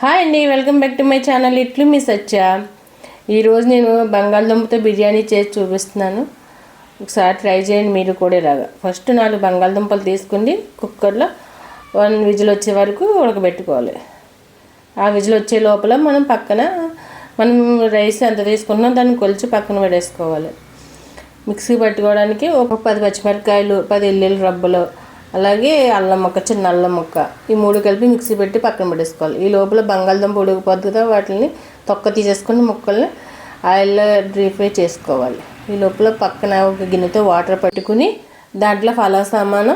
Hi అండి welcome back to my channel. ఇట్లు మీ సత్య. ఈరోజు నేను బంగాళదుంపతో బిర్యానీ చేసి చూపిస్తున్నాను. ఒకసారి ట్రై చేయండి మీరు కూడా ఇలాగా. ఫస్ట్ నాలుగు బంగాళదుంపలు తీసుకుని కుక్కర్లో వన్ విజిల్ వచ్చే వరకు ఉడకబెట్టుకోవాలి. ఆ విజిల్ వచ్చే లోపల మనం పక్కన మనం రైస్ ఎంత తీసుకున్నాం దాన్ని కొలిచి పక్కన పడేసుకోవాలి మిక్సీ పట్టుకోవడానికి ఒక పది పచ్చిమిరపకాయలు పది ఎల్లుల్లి రబ్బలు అలాగే అల్లం ముక్క చిన్న అల్లం ముక్క. ఈ మూడు కలిపి మిక్సీ పెట్టి పక్కన పెట్టేసుకోవాలి. ఈ లోపల బంగాళదుంప ఉడికిపోద్ది కదా వాటిని తొక్క తీసేసుకుని ముక్కల్ని ఆయిల్లో డ్రీ ఫ్రై చేసుకోవాలి. ఈ లోపల పక్కన ఒక గిన్నెతో వాటర్ పట్టుకుని దాంట్లో ఫలా సామాను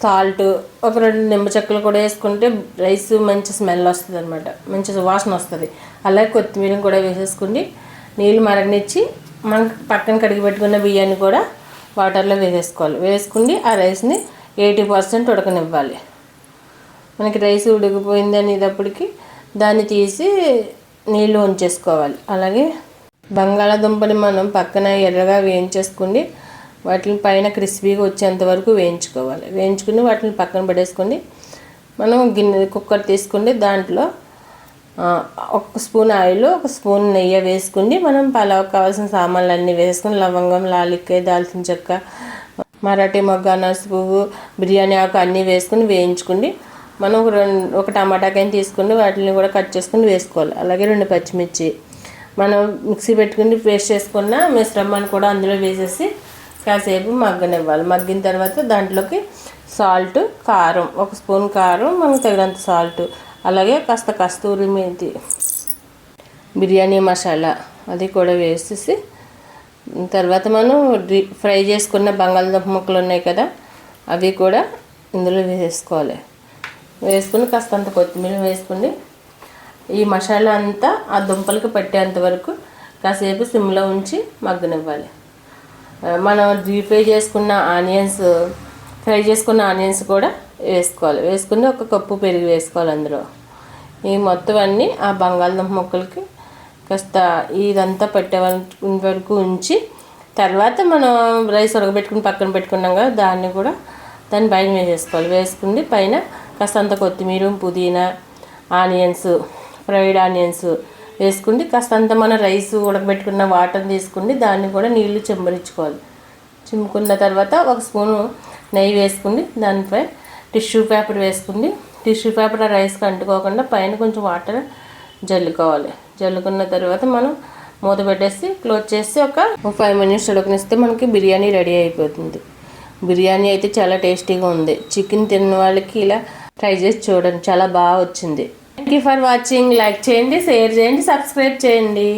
సాల్ట్ ఒక రెండు నిమ్మ చెక్కలు కూడా వేసుకుంటే రైస్ మంచి స్మెల్ వస్తుంది అనమాట మంచి సువాసన వస్తుంది. అలాగే కొత్తిమీర కూడా వేసేసుకుని నీళ్ళు మరగనిచ్చి మనం పక్కన కడిగి పెట్టుకున్న బియ్యాన్ని కూడా వాటర్లో వేసేసుకోవాలి. వేసుకుని ఆ రైస్ని ఎయిటీ పర్సెంట్ ఉడకనివ్వాలి. మనకి రైస్ ఉడికిపోయింది అనేటప్పటికి దాన్ని తీసి నీళ్ళు ఉంచేసుకోవాలి. అలాగే బంగాళాదుంపని మనం పక్కన ఎర్రగా వేయించేసుకుని వాటిని పైన క్రిస్పీగా వచ్చేంత వరకు వేయించుకోవాలి. వేయించుకుని వాటిని పక్కన పడేసుకొని మనం గిన్నె కుక్కర్ తీసుకుంటే దాంట్లో ఒక స్పూన్ ఆయిల్ ఒక స్పూన్ నెయ్యి వేసుకుని మనం పలావ్ కావాల్సిన సామాన్లు అన్నీ వేసుకుని లవంగం లాలిక్కాయ దాల్చిన చెక్క మరాఠీ మొగ్గ అనాస పువ్వు బిర్యానీ ఆకు అన్నీ వేసుకుని వేయించుకుని మనం ఒక రెండు ఒక టమాటాకాయని తీసుకుని వాటిని కూడా కట్ చేసుకుని వేసుకోవాలి. అలాగే రెండు పచ్చిమిర్చి. మనం మిక్సీ పెట్టుకుని పేస్ట్ చేసుకున్న మిశ్రమాన్ని కూడా అందులో వేసేసి కాసేపు మగ్గనివ్వాలి. మగ్గిన తర్వాత దాంట్లోకి సాల్ట్ కారం ఒక స్పూన్ కారం మనకు తగినంత సాల్ట్ అలాగే కాస్త కస్తూరి మేతి బిర్యానీ మసాలా అది కూడా వేసేసి తర్వాత మనం డ్రీ ఫ్రై చేసుకున్న బంగాళదుంప ముక్కలు ఉన్నాయి కదా అవి కూడా ఇందులో వేసేసుకోవాలి. వేసుకుని కాస్తంత కొత్తిమీర వేసుకుని ఈ మసాలా అంతా ఆ దుంపలకు పట్టేంత వరకు కాసేపు సిమ్లో ఉంచి మగ్గనివ్వాలి. మనం డీప్ ఫ్రై చేసుకున్న ఆనియన్స్ ఫ్రై చేసుకున్న ఆనియన్స్ కూడా వేసుకోవాలి. వేసుకుని ఒక కప్పు పెరుగు వేసుకోవాలి అందులో. ఈ మొత్తం అన్నీ ఆ బంగాళదుంప ముక్కలకి కాస్త ఇదంతా పెట్టే వరకు ఉంచి తర్వాత మనం రైస్ ఉడకబెట్టుకుని పక్కన పెట్టుకున్నాం కదా దాన్ని కూడా దాన్ని పైన వేసేసుకోవాలి. వేసుకుని పైన కాస్తంత కొత్తిమీర పుదీనా ఆనియన్స్ ఫ్రైడ్ ఆనియన్స్ వేసుకుని కాస్తంత మన రైస్ ఉడకబెట్టుకున్న వాటర్ తీసుకుని దాన్ని కూడా నీళ్ళు చెంబరించుకోవాలి చిమ్ముకున్న తర్వాత ఒక స్పూను నెయ్యి వేసుకుని దానిపై టిష్యూ పేపర్ వేసుకుని టిష్యూ పేపర్ ఆ రైస్కి అంటుకోకుండా పైన కొంచెం వాటర్ జల్లుకోవాలి. జల్లుకున్న తర్వాత మనం మూత పెట్టేసి క్లోజ్ చేసి ఒక ఫైవ్ మినిట్స్ ఉడకనిస్తే మనకి బిర్యానీ రెడీ అయిపోతుంది. బిర్యానీ అయితే చాలా టేస్టీగా ఉంది. చికెన్ తిన్న వాళ్ళకి ఇలా ట్రై చేసి చూడండి. చాలా బాగా వచ్చింది. Thank you for watching like చేయండి షేర్ చేయండి సబ్స్క్రైబ్ చేయండి.